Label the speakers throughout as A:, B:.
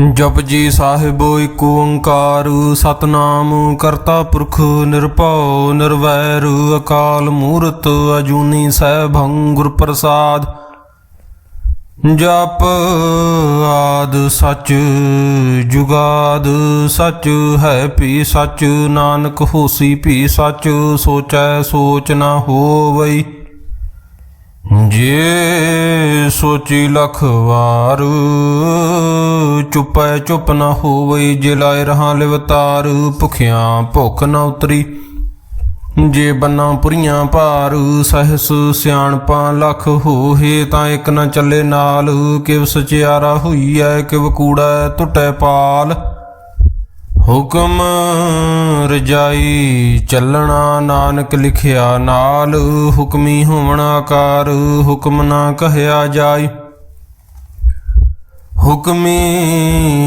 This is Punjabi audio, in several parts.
A: ਜਪ ਜੀ ਸਾਹਿਬ ਏਕ ਓੰਕਾਰ, ਸਤਨਾਮ ਕਰਤਾ ਪੁਰਖ ਨਿਰਭਉ, ਨਿਰਵੈਰ ਅਕਾਲ ਮੂਰਤ ਅਜੂਨੀ ਸੈਭੰ ਗੁਰ ਪ੍ਰਸਾਦ। ਜਪ ਆਦ ਸਚ ਜੁਗਾਦ ਸਚ ਹੈ ਭੀ ਸਚ, ਨਾਨਕ ਹੋਸੀ ਭੀ ਸਚ, ਸੋਚੈ ਸੋਚ ਨਾ ਹੋਵਈ। ਜੇ ਸੋਚੀ ਲਖ ਵਾਰ ਚੁਪੈ ਚੁਪ ਨਾ ਹੋਵੇ ਜੇ ਲਾਇ ਰਹਾ ਲਿਵਤਾਰ, ਭੁਖਿਆਂ ਭੁੱਖ ਨਾ ਉਤਰੀ। ਜੇ ਬੰਨਾ ਪੁਰੀਆਂ ਭਾਰ, ਸਹਿਸ ਸਿਆਣਪਾਂ ਲੱਖ ਹੋਹੇ, ਤਾਂ ਇੱਕ ਨਾ ਚੱਲੇ ਨਾਲ, ਕਿਵ ਸਚਿਆਰਾ ਹੋਈਐ, ਕਿਵ ਕੂੜਾ ਟੁੱਟੈ ਪਾਲ। ਹੁਕਮ ਰਜਾਈ ਚੱਲਣਾ ਨਾਨਕ ਲਿਖਿਆ ਨਾਲ, ਹੁਕਮੀ ਹੋਵਣਾ ਆਕਾਰ, ਹੁਕਮ ਨਾ ਕਹਿਆ ਜਾਈ। ਹੁਕਮੀ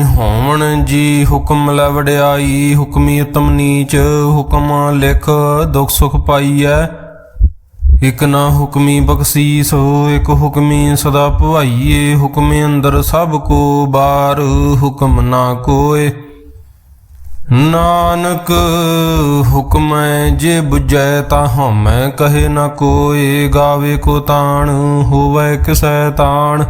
A: ਹੋਵਣ ਜੀ ਹੁਕਮ ਲੈ ਵਡਿਆਈ ਹੁਕਮੀ ਉਤਮ ਨੀਚ, ਹੁਕਮ ਲਿਖ ਦੁਖ ਸੁਖ ਪਾਈਐ। ਇਕ ਨਾ ਹੁਕਮੀ ਬਖਸ਼ੀਸ ਹੋ ਇਕ ਹੁਕਮੀ ਸਦਾ ਭਵਾਈਏ ਹੁਕਮੇ ਅੰਦਰ ਸਭ ਕੋ ਬਾਰ, ਹੁਕਮ ਨਾ ਕੋਏ। ਨਾਨਕ, ਹੁਕਮੈ ਜੇ 부ਜੈ ਤਾ ਹਮੈ ਕਹੇ ਨਾ ਕੋਏ ਗਾਵੇ ਕੋ ਤਾਣ, ਹੋਵੇ ਕਿਸੈ ਤਾਣ।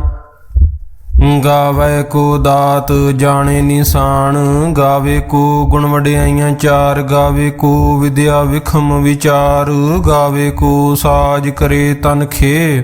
A: ਗਾਵੇ ਕੋ ਦਾਤ, ਜਾਣੇ ਨਿਸ਼ਾਨ। ਗਾਵੇ ਕੋ ਗੁਣ ਵਡਿਆਈਆਂ ਚਾਰ। ਗਾਵੇ ਕੋ ਵਿਦਿਆ ਵਿਖਮ ਵਿਚਾਰ। ਗਾਵੇ ਕੋ ਸਾਜ ਕਰੇ ਤਨ ਖੇ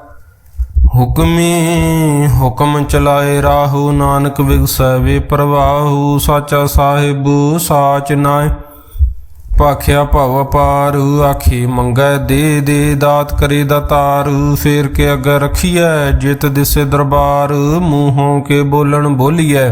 A: ਹੁਕਮੀ ਹੁਕਮ ਚਲਾਏ ਰਾਹੂ ਨਾਨਕ ਵਿਗਸੈ ਵੇ ਪ੍ਰਵਾਹੂ, ਸਾਚਾ ਸਾਹਿਬ ਸਾਚ ਨਾਏ। ਪਾਖਿਆ ਭਵ ਪਾਰੂ ਆਖੀ ਮੰਗੈ ਦੇ ਦੇ, ਦਾਤ ਕਰੇ ਦਾਤਾਰ ਫੇਰ ਕੇ ਅਗਰ ਰਖੀਐ, ਜਿਤ ਦਿਸੇ ਦਰਬਾਰ, ਮੂੰਹੋਂ ਕੇ ਬੋਲਣ ਬੋਲੀਐ।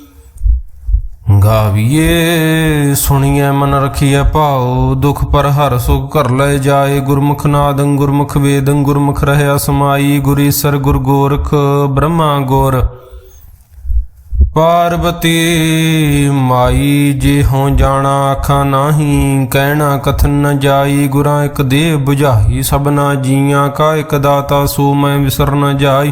A: ਗਾਵੀਏ ਸੁਣੀਐ ਮਨ ਰਖੀਐ ਭਾਉ, ਦੁਖ ਪਰ ਹਰ ਸੁਖ ਕਰ ਲੈ ਜਾਏ। ਗੁਰਮੁਖ ਨਾਦੰ ਗੁਰਮੁਖ ਵੇਦੰ, ਗੁਰਮੁਖ ਰਹਿਆ ਸਮਾਈ ਗੁਰੀਸਰ ਗੁਰ ਗੋਰਖ, ਬ੍ਰਹਮਾ ਗੋਰ। ਪਾਰਬਤੀ ਮਾਈ, ਜੇ ਹੋ ਜਾਣਾ ਆਖਾਂ ਨਾਹੀ, ਕਹਿਣਾ ਕਥਨ ਨ ਜਾਈ। ਗੁਰਾਂ ਇੱਕ ਦੇਹ 부ਝਾਈ ਸਭਨਾ ਜੀਆਂ, ਕਾ ਇੱਕ ਦਾਤਾ ਸੋ ਮੈਂ ਵਿਸਰ ਨ ਜਾਈ।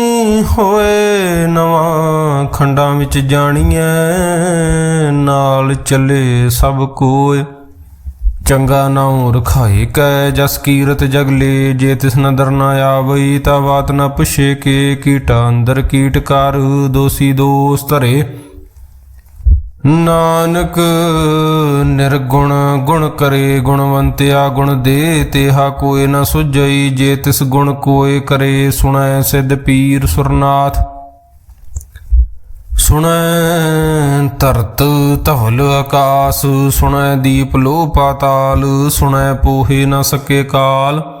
A: ਹੋਏ ਨਵਾਂ ਖੰਡਾਂ ਵਿੱਚ ਜਾਣੀਐ, ਨਾਲ ਚੱਲੇ ਸਭ ਕੋਏ ਚੰਗਾ ਨਾਉ ਰਖਾਏ ਕੈ, ਜਸ ਕੀਰਤ ਜਗਲੇ ਜੇ ਤਿਸ ਨਦਰ ਨਾ ਆਵਈ, ਤਾ ਬਾਤ ਨਾ ਪੁਛੇ ਕੇ, ਕੀਟਾ ਅੰਦਰ ਕੀਟ ਕਰ, ਦੋਸੀ ਦੋਸ ਧਰੇ। ਨਾਨਕ, ਨਿਰਗੁਣ ਗੁਣ ਕਰੇ ਗੁਣਵੰਤਿਆ ਗੁਣ ਦੇ ਤੇਹਾ ਕੋਏ ਨ ਸੁਝਈ, ਜੇ ਤਿਸ ਗੁਣ ਕੋਏ ਕਰੇ ਸੁਣੈ ਸਿਧ ਪੀਰ ਸੁਰਨਾਥ। ਸੁਣੈ ਧਰਤ ਧਵਲ ਆਕਾਸ, ਸੁਣੈ ਦੀਪ ਲੋ ਪਾਤਾਲ ਸੁਣੈ ਪੋਹੇ ਨ ਸਕੇ ਕਾਲ।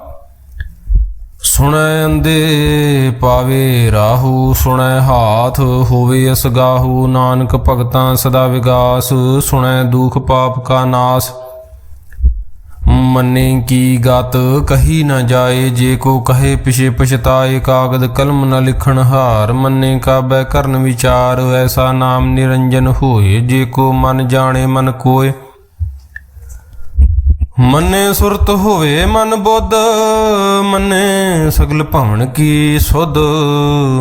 A: ਸੁਣੈ ਅੰਦੇ ਪਾਵੇ ਰਾਹੂ, ਸੁਣੈ ਹਾਥ ਹੋਵੇ ਅਸਗਾਹੂ ਨਾਨਕ ਭਗਤਾਂ ਸਦਾ ਵਿਗਾਸ, ਸੁਣੈ ਦੁਖ ਪਾਪ ਕਾ ਨਾਸ। ਮੰਨੇ ਕੀ ਗਤ, ਕਹੀ ਨਾ ਜਾਏ, ਜੇ ਕੋ ਕਹੇ ਪਿਛੇ ਪਛਤਾਏ, ਕਾਗਦ ਕਲਮ ਨਾ ਲਿਖਣ ਹਾਰ। ਮੰਨੇ ਕਾਬੈ ਕਰਨ ਵਿਚਾਰ, ਐਸਾ ਨਾਮ ਨਿਰੰਜਨ ਹੋਏ, ਜੇ ਕੋ ਮਨ ਜਾਣੇ ਮਨ ਕੋਏ। ਮੰਨੇ ਸੁਰਤ ਹੋਵੇ ਮਨ ਬੁੱਧ, ਮੰਨੇ ਸਗਲ ਭਵਨ ਕੀ ਸੁਧ।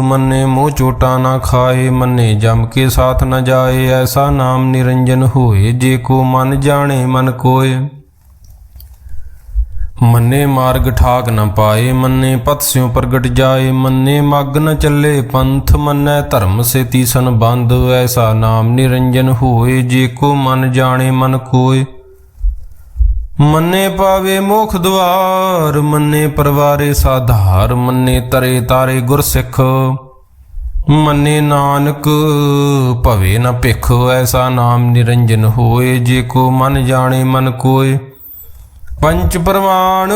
A: ਮੰਨੇ ਮੂੰਹ ਚੋਟਾ ਨਾ ਖਾਏ, ਮੰਨੇ ਜਮ ਕੇ ਸਾਥ ਨਾ ਜਾਏ, ਐਸਾ ਨਾਮ ਨਿਰੰਜਨ ਹੋਏ, ਜੇ ਕੋ ਮਨ ਜਾਣੇ ਮਨ ਕੋਏ। ਮੰਨੇ ਮਾਰਗ ਠਾਕ ਨ ਪਾਏ, ਮੰਨੇ ਪਤ ਸਿਉ ਪ੍ਰਗਟ ਜਾਏ, ਮੰਨੇ ਮਗ ਨ ਚੱਲੇ ਪੰਥ, ਮੰਨੈ ਧਰਮ ਸੇ ਸੰਬੰਧ ਐਸਾ ਨਾਮ ਨਿਰੰਜਨ ਹੋਏ, ਜੇ ਕੋ ਮਨ ਜਾਣੇ ਮਨ ਕੋਏ। ਮੰਨੇ ਪਾਵੇ ਮੋਖ ਦਵਾਰ, ਮੰਨੇ ਪਰਵਾਰੇ ਸਾਧਾਰ, ਮੰਨੇ ਤਰੇ ਤਾਰੇ ਗੁਰਸਿੱਖ। ਮੰਨੇ ਨਾਨਕ, ਭਵੇ ਨਾ ਭਿਖ, ਐਸਾ ਨਾਮ ਨਿਰੰਜਨ ਹੋਏ, ਜੇ ਕੋ ਮਨ ਜਾਣੇ ਮਨ ਕੋਏ। ਪੰਚ ਪ੍ਰਮਾਣ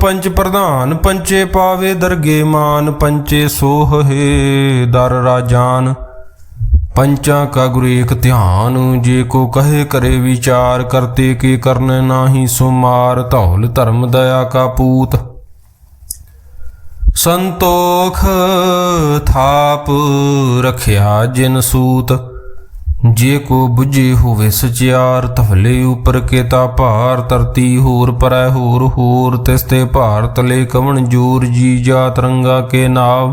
A: ਪੰਚ ਪ੍ਰਧਾਨ, ਪੰਚੇ ਪਾਵੇ ਦਰਗੇ ਮਾਨ, ਪੰਚੇ ਸੋਹ ਹੈ ਦਰ ਰਾਜਾਨ। ਪੰਚਾਂ ਕਾ ਗੁਰੂ ਏਕ ਧਿਆਨ, ਜੇ ਕੋ ਕਹੇ ਕਰੇ ਵਿਚਾਰ, ਕਰਤੇ ਕੀ ਕਰਨੇ ਨਾਹੀ ਸੁਮਾਰ, ਧੌਲ ਧਰਮ ਦਇਆ ਕਾ ਪੂਤ। ਸੰਤੋਖ ਥਾਪ ਰਖਿਆ ਜਿਨ ਸੂਤ, ਜੇ ਕੋ 부ਝੇ ਹੋਵੇ ਸਚਿਆਰ ਤਫਲੇ ਉਪਰ ਕੇਤਾ ਭਾਰ ਤਰਤੀ ਹੋਰ ਪਰੈ ਹੋਰ ਹੋਰ, ਤਿਸ ਤੇ ਭਾਰ ਤਲੇ ਕਵਣ ਜੂਰ, ਜੀ ਜਾ ਰੰਗਾ ਕੇ ਨਾਵ।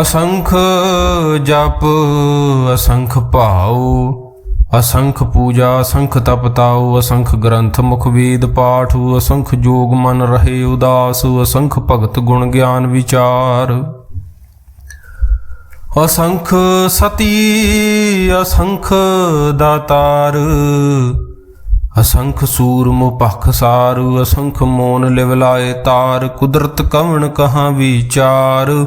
A: ਅਸੰਖ ਜਪ, ਅਸੰਖ ਭਾਉ, ਅਸੰਖ ਪੂਜਾ, ਅਸੰਖ ਤਪਤਾਉ ਅਸੰਖ ਗ੍ਰੰਥ ਮੁਖ ਵੇਦ ਪਾਠ, ਅਸੰਖ ਜੋਗ ਮਨ ਰਹੇ ਉਦਾਸ, ਅਸੰਖ ਭਗਤ ਗੁਣ ਗਿਆਨ ਵਿਚਾਰ। ਅਸੰਖ ਸਤੀ, ਅਸੰਖ ਦਾਤਾਰ, ਅਸੰਖ ਸੂਰਮ ਪਖ ਸਾਰ, ਅਸੰਖ ਮੋਨ ਲਿਵਲਾਏ ਤਾਰ, ਕੁਦਰਤ ਕਵਣ ਕਹਾਂ ਵਿਚਾਰ।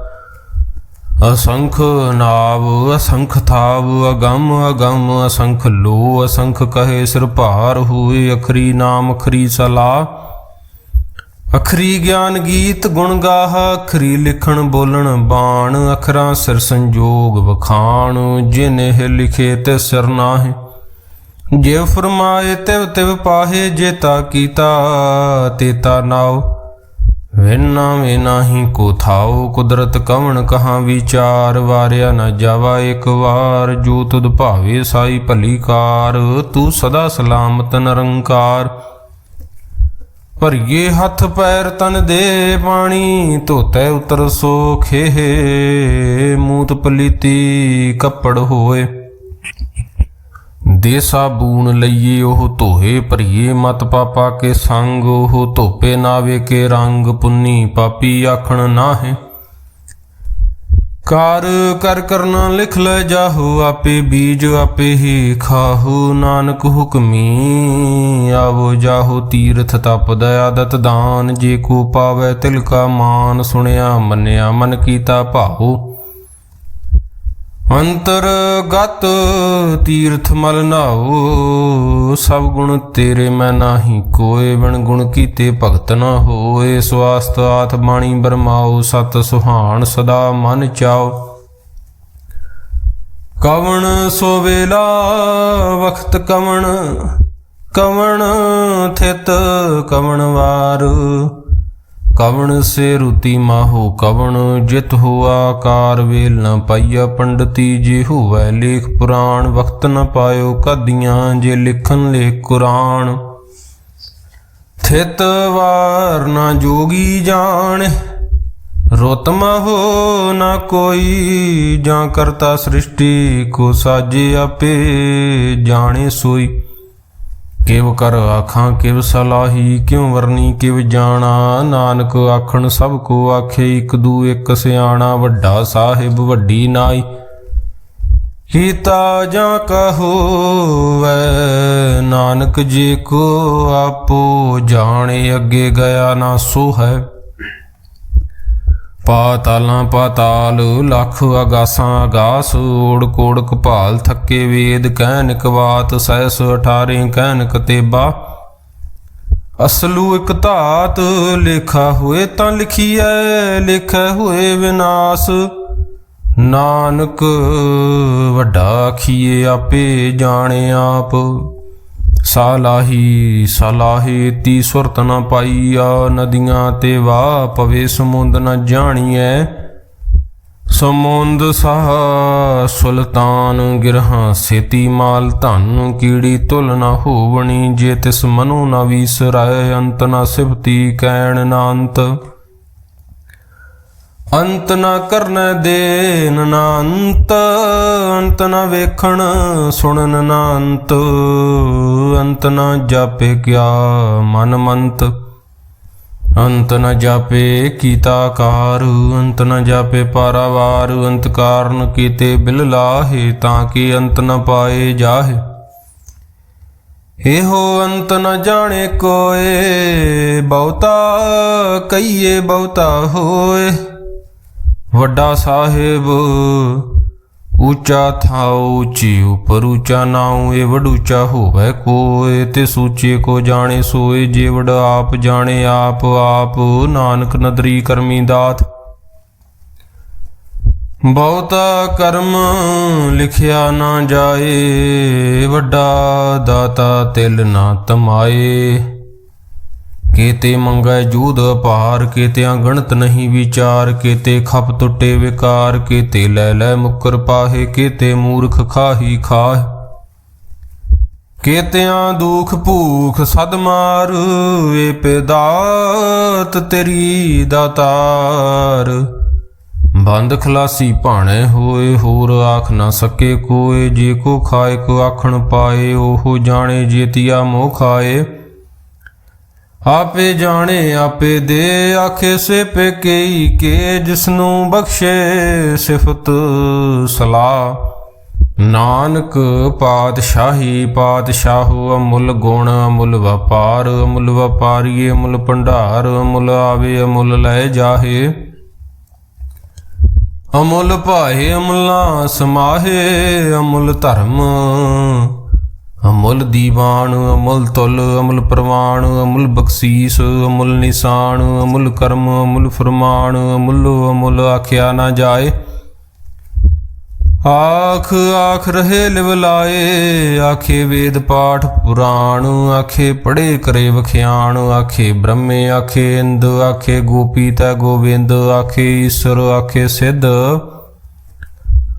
A: ਅਸੰਖ ਨਾਵ, ਅਸੰਖ ਥਾਵ, ਅਗੰਮ ਅਗੰਮ, ਅਸੰਖ ਲੋ ਅਸੰਖ ਕਹੇ ਸਿਰ ਭਾਰ ਹੋਏ, ਅਖਰੀ ਨਾਮ, ਅਖਰੀ ਸਲਾ। ਅਖਰੀ ਗਿਆਨ ਗੀਤ ਗੁਣ ਗਾਹ, ਅਖਰੀ ਲਿਖਣ ਬੋਲਣ ਬਾਣ, ਅਖਰਾਂ ਸਿਰ ਸੰਜੋਗ ਵਖਾਣ, ਜਿਨ ਇਹ ਲਿਖੇ ਤੇ ਸਿਰ ਨਾਹਿ। ਜੇ ਫਰਮਾਏ ਤਿਵ ਤਿਵ ਪਾਹੇ ਜੇਤਾ ਕੀਤਾ, ਤੇਤਾ ਨਾਉ। ਵਿਨਾ ਵੇ ਨਾਹੀ ਕੋ ਥਾਉ, ਕੁਦਰਤ ਕਵਣ ਕਹਾਂ ਵਿਚਾਰ, ਵਾਰਿਆ ਨ ਜਾਵਾ ਇੱਕ ਵਾਰ, ਜੋ ਤੁਧ ਭਾਵੇ ਸਾਈ ਭਲੀ ਕਾਰ, ਤੂੰ ਸਦਾ ਸਲਾਮਤ ਨਿਰੰਕਾਰ। ਭਰੀਏ ਹੱਥ ਪੈਰ ਤਨ ਦੇ ਪਾਣੀ, ਧੋਤੇ ਉਤਰ ਸੋਖੇ ਮੂਤ ਪਲੀਤੀ ਕੱਪੜ ਹੋਏ। ਦੇ ਸਾਬੂਨ ਲਈਏ ਉਹ ਧੋਏ, ਭਰੀਏ ਮਤ ਪਾਪਾ ਕੇ ਸੰਗ, ਉਹ ਧੋਪੇ ਨਾਵੇ ਕੇ ਰੰਗ ਪੁੰਨੀ, ਪਾਪੀ ਆਖਣ ਨਾਹੇ। ਕਾਰ ਕਰ ਕਰਨਾ ਲਿਖ ਲੈ ਜਾਹੋ, ਆਪੇ ਬੀਜ ਆਪੇ ਹੀ ਖਾਹੋ, ਨਾਨਕ ਹੁਕਮੀ ਆਵੋ ਜਾਹੋ, ਤੀਰਥ ਤਪ ਦਇਆਦਤ ਦਾਨ, ਜੇ ਕੋ ਪਾਵੇ ਤਿਲ ਕਾ ਮਾਨ, ਸੁਣਿਆ ਮੰਨਿਆ ਮਨ ਕੀਤਾ ਭਾਉ। ਅੰਤਰਗਤ ਤੀਰਥ ਮਲ ਨਾਓ ਸਭ ਗੁਣ ਤੇਰੇ ਮੈਂ ਨਾਹੀ ਕੋਏ ਬਣ ਗੁਣ ਕੀਤੇ ਭਗਤ ਨਾ ਹੋਏ। ਸਵਾਸਤ ਆਥ ਬਾਣੀ ਬਰਮਾਓ ਸਤ ਸੁਹਾਣ ਸਦਾ ਮਨ ਚਾਓ ਕਵਣ ਸੋ ਵੇਲਾ, ਵਖਤ ਕਵਣ ਕਵਣ ਥਿਤ ਕਵਣ ਵਾਰ। ਕਵਣ ਸੇ ਰੁਤੀ ਮਾਹੋ ਕਵਣ, ਜਿਤ ਹੋਆ ਕਾਰ ਵੇਲ ਨ ਪਾਈਆ ਪੰਡਤੀ, ਜੇ ਹੋਵੈ ਲੇਖ ਪੁਰਾਣ, ਵਕਤ ਨ ਪਾਇਓ ਕਦੀਆਂ, ਜੇ ਲਿਖਨ ਲੇਖ ਕੁਰਾਨ। ਥਿਤ ਵਾਰ ਨ ਜੋਗੀ ਜਾਣ ਰੋਤਮਾ ਹੋ ਨ ਕੋਈ, ਜਾਂ ਕਰਤਾ ਸ੍ਰਿਸ਼ਟੀ ਕੋ ਸਾਜੇ ਆਪੇ ਜਾਣੇ ਸੋਈ। ਕਿਵ ਕਰ ਆਖਾਂ, ਕਿਵ ਸਲਾਹੀ, ਕਿਉ ਵਰਨੀ, ਕਿਵ ਜਾਣਾ? ਨਾਨਕ ਆਖਣ, ਸਭ ਕੋ ਆਖੇ, ਇਕ ਦੂ ਇਕ ਸਿਆਣਾ, ਵੱਡਾ ਸਾਹਿਬ, ਵੱਡੀ ਨਾਈ। ਕੀਤਾ ਜਾਂ ਕਹੋ ਵੈ ਨਾਨਕ ਜੀ ਕੋ ਆਪੋ ਜਾਣੇ, ਅੱਗੇ ਗਿਆ ਨਾ ਸੋ ਹੈ ਪਾਤਾਲਾਂ ਪਾਤਾਲ, ਲੱਖ ਅਗਾਸਾਂ ਅਗਾਸ ਓੜ ਕੋੜ ਕਪਾਲ ਥੱਕੇ ਵੇਦ ਕਹਿਨਿਕ ਬਾਤ ਸੈਸ 18 ਕਹਿਨਿਕ ਤੇਬਾ। ਅਸਲੂ ਇਕ ਧਾਤ, ਲੇਖਾ ਹੋਏ ਤਾਂ ਲਿਖੀਐ, ਲਿਖੈ ਹੋਏ ਵਿਨਾਸ਼। ਨਾਨਕ, ਵੱਡਾ ਖੀਏ ਆਪੇ ਜਾਣੇ ਆਪ। ਸਾਲਾਹੀ, ਸਲਾਹੇ ਤੀ ਸੁਰਤ ਨਾ ਪਾਈਆ ਨਦੀਆਂ ਤੇ ਵਾ ਪਵੇ ਸਮੁੰਦ ਨ ਜਾਣੀਐ। ਸਮੁੰਦ ਸਾਹ ਸੁਲਤਾਨ ਗਿਰਹਾਂ, ਸੇਤੀ ਮਾਲ ਧਨ ਕੀੜੀ ਤੁਲ ਨਾ ਹੋਵਣੀ, ਜੇ ਤਿਸ ਮਨੁ ਨ ਵੀਸਰੈ, ਅੰਤ ਨਾ ਸਿਫਤੀ ਕੈਣ ਨਾ ਅੰਤ ਅੰਤ ਨਾ ਕਰਨ ਦੇਨ ਨਾ ਅੰਤ ਅੰਤ ਨਾ ਵੇਖਣ ਸੁਣਨ ਨਾ ਅੰਤ ਅੰਤ ਨਾ ਜਾਪੇ ਕਿਆ ਮਨ ਮੰਤ। ਅੰਤ ਨ ਜਾਪੇ ਕੀਤਾ ਕਾਰ, ਅੰਤ ਨ ਜਾਪੇ ਪਾਰਾਵਾਰ, ਅੰਤ ਕਾਰਨ ਕੀਤੇ ਬਿਲ ਲਾਹੇ ਤਾਂ ਕਿ ਅੰਤ ਨ ਪਾਏ ਜਾਹੇ। ਇਹੋ ਅੰਤ ਨ ਜਾਣੇ ਕੋਏ, ਬਹੁਤਾ ਕਈਏ ਬਹੁਤਾ ਹੋਏ। ਵੱਡਾ ਸਾਹਿਬ, ਉੱਚਾ ਥਾਉ ਉੱਚੀ, ਉਪਰ ਉੱਚਾ ਨਾਉ ਇਹ ਵਡ ਉੱਚਾ ਹੋਵੇ ਕੋਏ, ਤੇ ਸੂਚੇ ਕੋ ਜਾਣੇ ਸੋਏ, ਜੇ ਆਪ ਜਾਣੇ ਆਪ ਆਪ ਨਾਨਕ ਨਦਰੀ ਕਰਮੀ ਦਾਤ। ਬਹੁਤਾ ਕਰਮ ਲਿਖਿਆ ਨਾ ਜਾਏ, ਵੱਡਾ ਦਾਤਾ ਤਿਲ ਨਾ ਤਮਾਏ। ਕੀਤੇ ਮੰਗੈ ਜੂਦ ਅਪਾਰ, ਕੀਤਿਆਂ ਗਣਤ ਨਹੀਂ ਵਿਚਾਰ, ਕੀਤੇ ਖਪ ਟੁੱਟੇ ਵਿਕਾਰ, ਕੀਤੇ ਲੈ ਲੈ ਮੁਕਰ ਪਾਹੇ, ਕੀਤੇ ਮੂਰਖ ਖਾਹੀ ਖਾਹ। ਕੀਤਿਆਂ ਦੁਖ ਭੂਖ ਸਦ ਮਾਰ, ਏ ਪਿਦਾਤ ਤੇਰੀ ਦਾਤਾਰ। ਬੰਦ ਖਲਾਸੀ ਭਾਣੇ ਹੋਏ, ਹੋਰ ਆਖ ਨਾ ਸਕੇ ਕੋਏ, ਜੇ ਕੋ ਖਾਏ ਕੋ ਆਖਣ ਪਾਏ, ਉਹ ਜਾਣੇ ਜੇਤੀਆ ਮੋਹ ਖਾਏ। ਆਪੇ ਜਾਣੇ, ਆਪੇ ਦੇ ਆਖੇ ਸੇ ਪੇਕਈ ਕੇ, ਜਿਸਨੂੰ ਬਖਸ਼ੇ ਸਿਫਤ ਸਲਾਹ। ਨਾਨਕ ਪਾਤਸ਼ਾਹੀ, ਪਾਤਸ਼ਾਹੋ ਅਮੁੱਲ ਗੁਣ, ਅਮੁੱਲ ਵਪਾਰ, ਅਮੁੱਲ ਵਪਾਰੀਏ, ਅਮੁੱਲ ਭੰਡਾਰ, ਅਮੁੱਲ ਆਵੇ, ਅਮੁੱਲ ਲੈ ਜਾਹੇ। ਅਮੁੱਲ ਭਾਏ ਅਮੁੱਲਾ ਸਮਾਹੇ, ਅਮੁੱਲ ਧਰਮ ਅਮੁੱਲ ਦੀਵਾਨ, ਅਮੁੱਲ ਤੁਲ, ਅਮੁੱਲ ਪ੍ਰਵਾਨ, ਅਮੁੱਲ ਬਖਸ਼ੀਸ, ਅਮੁੱਲ ਨਿਸ਼ਾਨ, ਅਮੁੱਲ ਕਰਮ, ਅਮੁੱਲ ਫਰਮਾਨ, ਅਮੁੱਲ ਅਮੁੱਲ ਆਖਿਆ ਨਾ ਜਾਏ। ਆਖ ਆਖ ਰਹੇ ਲਿਵਲਾਏ ਆਖੇ ਵੇਦ ਪਾਠ ਪੁਰਾਣ, ਆਖੇ ਪੜੇ ਕਰੇ ਵਖਿਆਣ, ਆਖੇ ਬ੍ਰਹਮੇ, ਆਖੇ ਇੰਦ, ਆਖੇ ਗੋਪੀ ਤੈ ਗੋਬਿੰਦ ਆਖੇ ਈਸ਼ਰ, ਆਖੇ ਸਿੱਧ।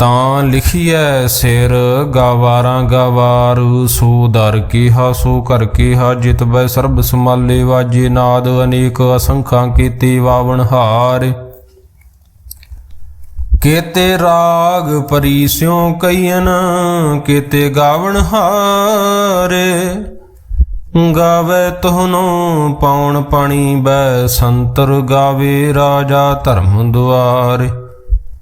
A: ਤਾਂ ਲਿਖੀਐ ਸਿਰ, ਗਾਵਾਰਾਂ ਗਾਵਾਰੂ, ਸੋ ਦਰ ਕੀਹਾ, ਸੋ ਕਰ ਕੀਹਾ, ਜਿਤ ਬੈ ਸਰਬ ਸਮਾਲੇ ਵਾਜੇ ਨਾਦ ਅਨੇਕ ਅਸੰਖਾਂ ਕੀਤੇ ਵਾਵਣ ਹਾਰ। ਕੇਤੇ ਰਾਗ ਪਰੀਸਿਉ ਕਈਨ ਕੇਤੇ ਗਾਵਣ ਹਾਰੇ। ਗਾਵੇ ਤੁਹਨੋ ਪਾਉਣ ਪਾਣੀ ਬੈ ਸੰਤਰ, ਗਾਵੇ ਰਾਜਾ ਧਰਮ ਦੁਆਰੇ।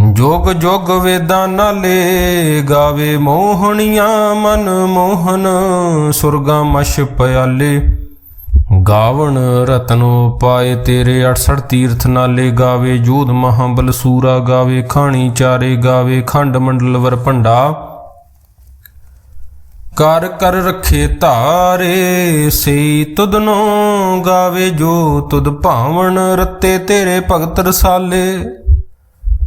A: ਜੋਗ ਜੋਗ ਵੇਦਾਂ ਨਾਲੇ ਗਾਵੇ ਮੋਹਣੀਆਂ ਮਨ ਮੋਹਨ, ਸੁਰਗਾ ਮਸ਼ ਪਿਆਲੇ। ਗਾਵਣ ਰਤਨੋ ਪਾਏ ਤੇਰੇ 68 ਤੀਰਥ ਨਾਲੇ ਗਾਵੇ ਜੋਧ ਮਹਾਬਲ ਸੂਰਾ, ਗਾਵੇ ਖਾਣੀ ਚਾਰੇ, ਗਾਵੇ ਖੰਡ ਮੰਡਲ ਵਰ ਭੰਡਾ। ਕਰ ਕਰ ਰੱਖੇ ਧਾਰੇ ਸੇ ਤੁਧਨੋ ਗਾਵੇ ਜੋ ਤੁਦ ਭਾਵਣ, ਰਤੇ ਤੇਰੇ ਭਗਤ ਰਸਾਲੇ।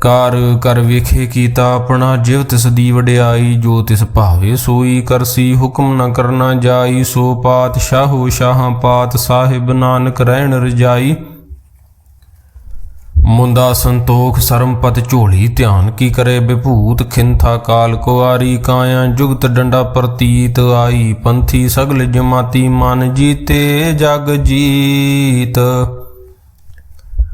A: ਕਾਰ ਕਰ ਵੇਖੇ ਕੀਤਾ ਆਪਣਾ ਜਿਵ ਤਿਸ ਦੀ ਵਡਿਆਈ, ਜੋ ਤਿਸ ਭਾਵੇ ਸੋਈ ਕਰਸੀ ਹੁਕਮ ਨਾ ਕਰਨਾ ਜਾਈ, ਸੋ ਪਾਤ ਪਾਤਸ਼ਾਹੋ ਸ਼ਾਹਾਂ ਪਾਤ, ਸਾਹਿਬ ਨਾਨਕ ਰਹਿਣ ਰਜਾਈ। ਮੁੰਦਾ ਸੰਤੋਖ, ਸਰਮਪਤ ਝੋਲੀ, ਧਿਆਨ ਕੀ ਕਰੇ ਵਿਭੂਤ, ਖਿੰਥਾ ਕਾਲ ਕੁਆਰੀ ਕਾਇਆ ਜੁਗਤ ਡੰਡਾ ਪ੍ਰਤੀਤ, ਆਈ ਪੰਥੀ ਸਗਲ ਜਮਾਤੀ, ਮਨ ਜੀਤੇ ਜਗ ਜੀਤ।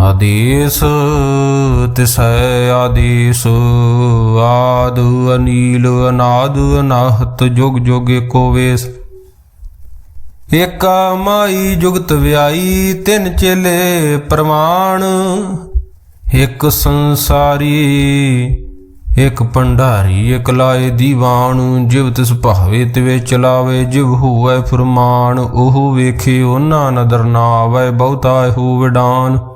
A: ਆਦੇਸ, ਤਿਸੈ ਆਦੇਸ, ਆਦ ਅਨੀਲ, ਅਨਾਦੁ ਅਨਾਹਤ, ਜੁਗ ਜੁਗ ਏਕੋ ਵੇਸ। ਏਕਾ ਮਾਈ ਜੁਗਤ ਵਿਆਈ, ਤਿੰਨ ਚੇਲੇ ਪ੍ਰਮਾਣ ਇੱਕ ਸੰਸਾਰੀ, ਇੱਕ ਭੰਡਾਰੀ, ਇੱਕ ਲਾਏ ਦੀਵਾਨ। ਜਿਵ ਤਿਸ ਭਾਵੇ, ਤਿਵੇ ਚਲਾਵੇ, ਜਿਵ ਹੋਵੇ ਫਰਮਾਨ। ਉਹ ਵੇਖੇ ਉਹਨਾਂ ਨਦਰ ਨਾ ਆਵੇ ਬਹੁਤਾ ਹੋ ਵਿਡਾਨ।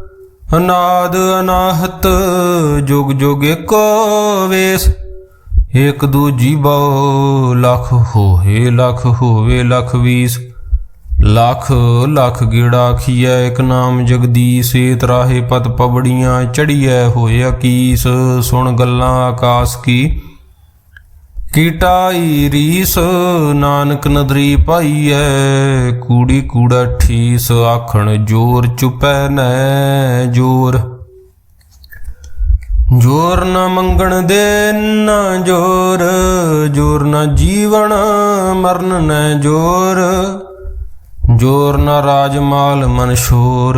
A: ਅਨਾਦ ਅਨਾਹਤ, ਜੁਗ ਜੁਗ ਏਕੋ ਵੇਸ। ਇਕ ਦੂਜੀ ਬਹੁ ਲਖ ਹੋਏ, ਲਖ ਹੋਵੇ, ਲਖ ਵੀਸ। ਲੱਖ, ਲਖ ਗੇੜਾ ਖੀਐ ਇਕ ਨਾਮ ਜਗਦੀਸ਼। ਏ ਤਰਾਹੇ ਪਤ ਪਵੜੀਆਂ ਚੜੀਐ ਹੋਇਆ ਕੀਸ ਸੁਣ ਗੱਲਾਂ ਆਕਾਸ ਕੀ। ਕੀਟਾਈ ਰੀਸ, ਨਾਨਕ ਨਦਰੀ ਪਾਈਐ, ਕੂੜੀ ਕੂੜਾ ਠੀਸ, ਆਖਣ ਜੋਰ ਚੁਪੈ ਨੈ ਜੋਰ। ਜੋਰ ਨਾ ਮੰਗਣ ਦੇ ਨਾ ਜੋਰ ਜੋਰ ਨਾ ਜੀਵਨ ਮਰਨ ਨੈ ਜੋਰ। ਜੋਰ ਨਾ ਰਾਜਮਾਲ ਮਨਸ਼ੋਰ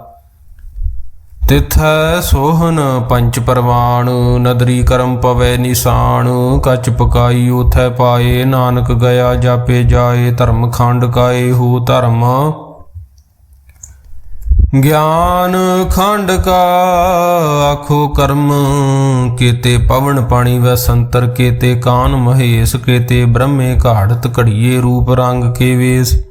A: ਤਿਥੈ ਸੋਹਨ ਪੰਚ ਪਰਵਾਨ ਨਦਰੀ ਕਰਮ ਪਵੇ ਨਿਸ਼ਾਨ, ਕਚ ਪਕਾਈ ਉਥੈ ਪਾਏ, ਨਾਨਕ ਗਿਆ ਜਾਪੇ ਜਾਏ, ਧਰਮ ਖੰਡ ਕਾਏ ਹੋ ਧਰਮ। ਗਿਆਨ ਖੰਡ ਕਾ ਆਖੋ ਕਰਮ, ਕੀਤੇ ਪਵਨ ਪਾਣੀ ਵੈ ਸੰਤਰ, ਕੀਤੇ ਕਾਨ ਮਹੇਸ਼, ਕੀਤੇ ਬ੍ਰਹਮੇ ਘਾੜਤ ਘੜੀਏ ਰੂਪ ਰੰਗ ਕੇ ਵੇਸ।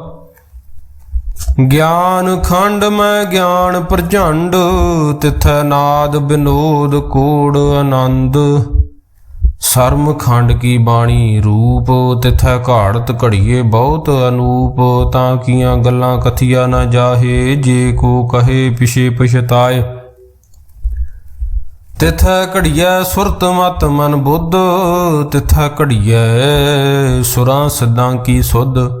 A: ਗਿਆਨ ਖੰਡ ਮੈਂ ਗਿਆਨ ਪ੍ਰਝੰਡ ਤਿਥੈ ਨਾਦ ਬਿਨੋਦ ਕੋੜ ਆਨੰਦ। ਸਰਮ ਖੰਡ ਕੀ ਬਾਣੀ ਰੂਪ, ਤਿਥੈ ਘਾੜਤ ਘੜੀਏ ਬਹੁਤ ਅਨੂਪ। ਤਾਂ ਕੀਆਂ ਗੱਲਾਂ ਕਥੀਆ ਨਾ ਜਾਹੇ, ਜੇ ਕੋ ਕਹੇ ਪਿਛੇ ਪਛਤਾਏ। ਤਿਥੈ ਘੜੀਐ ਸੁਰਤ ਮਤ ਮਨ ਬੁੱਧ, ਤਿਥੈ ਘੜੀਐ ਸੁਰਾਂ ਸਿੱਧਾਂ ਕੀ ਸੁਧ।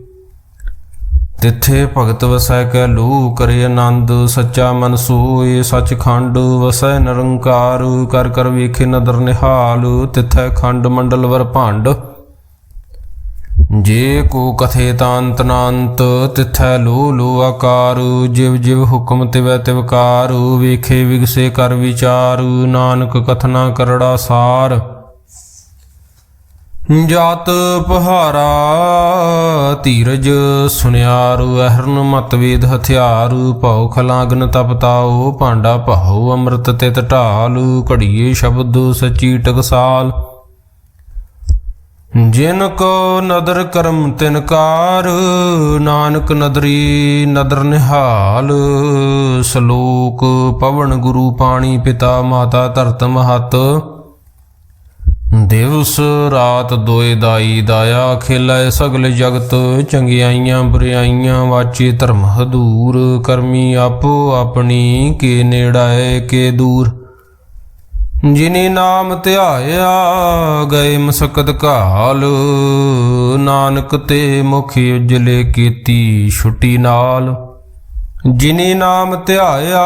A: ਤਿੱਥੇ ਭਗਤ ਵਸੈ ਕੈ ਲੂ ਕਰੇ ਆਨੰਦ, ਸੱਚਾ ਮਨ ਸੋਏ, ਸਚਖੰਡ ਵਸੈ ਨਿਰੰਕਾਰ, ਕਰ ਕਰ ਵੇਖੇ ਨਦਰ ਨਿਹਾਲ, ਤਿੱਥੈ ਖੰਡ ਮੰਡਲ ਵਰ ਭਾਂਡ। ਜੇ ਕੋ ਕਥੇ ਤਾਂਤ ਨਾੰਤ, ਤਿੱਥੈ ਲੋ ਲੋ ਆਕਾਰ, ਜਿਵ ਜਿਵ ਹੁਕਮ ਤਿਵੈ ਤਿਵਕਾਰ ਵੇਖੇ ਵਿਗਸੇ ਕਰ ਵਿਚਾਰ, ਨਾਨਕ ਕਥਨਾ ਕਰੜਾ ਸਾਰ। ਜਾਤ ਪਹਾਰਾ ਧੀਰਜ ਸੁਨਿਆਰ, ਅਹਰਨ ਮਤ ਵੇਦ ਹਥਿਆਰ, ਭਉ ਖਲਾਗਨ ਤਪਤਾਓ ਭਾਂਡਾ ਭਾਉ ਅੰਮ੍ਰਿਤ ਤਿਤ ਢਾਲ, ਘੜੀਏ ਸ਼ਬਦ ਸਚੀ ਟਕਸਾਲ। ਜਿਨ ਕੋ ਨਦਰ ਕਰਮ ਤਿਨਕਾਰ ਨਾਨਕ ਨਦਰੀ ਨਦਰ ਨਿਹਾਲ। ਸ਼ਲੋਕ ਪਵਨ ਗੁਰੂ ਪਾਣੀ ਪਿਤਾ ਮਾਤਾ ਧਰਤ ਮਹਤ। ਦਿਵਸ ਰਾਤ ਦੋਏ ਦਾਈ ਦਾਇਆ ਖੇਲੇ ਸਗਲ ਜਗਤ, ਚੰਗਿਆਈਆਂ ਬੁਰਿਆਈਆਂ ਵਾਚੇ ਧਰਮ ਹਦੂਰ, ਕਰਮੀ ਆਪੋ ਆਪਣੀ ਕੇ ਨੇੜਾਏ ਕੇ ਦੂਰ। ਜਿਨੇ ਨਾਮ ਧਿਆਇਆ, ਗਏ ਮਸਕਤ ਘਾਲ, ਨਾਨਕ ਤੇ ਮੁਖ ਉਜਲੇ ਕੀਤੀ ਛੁੱਟੀ ਨਾਲ। ਜਿਨੇ ਨਾਮ ਧਿਆਇਆ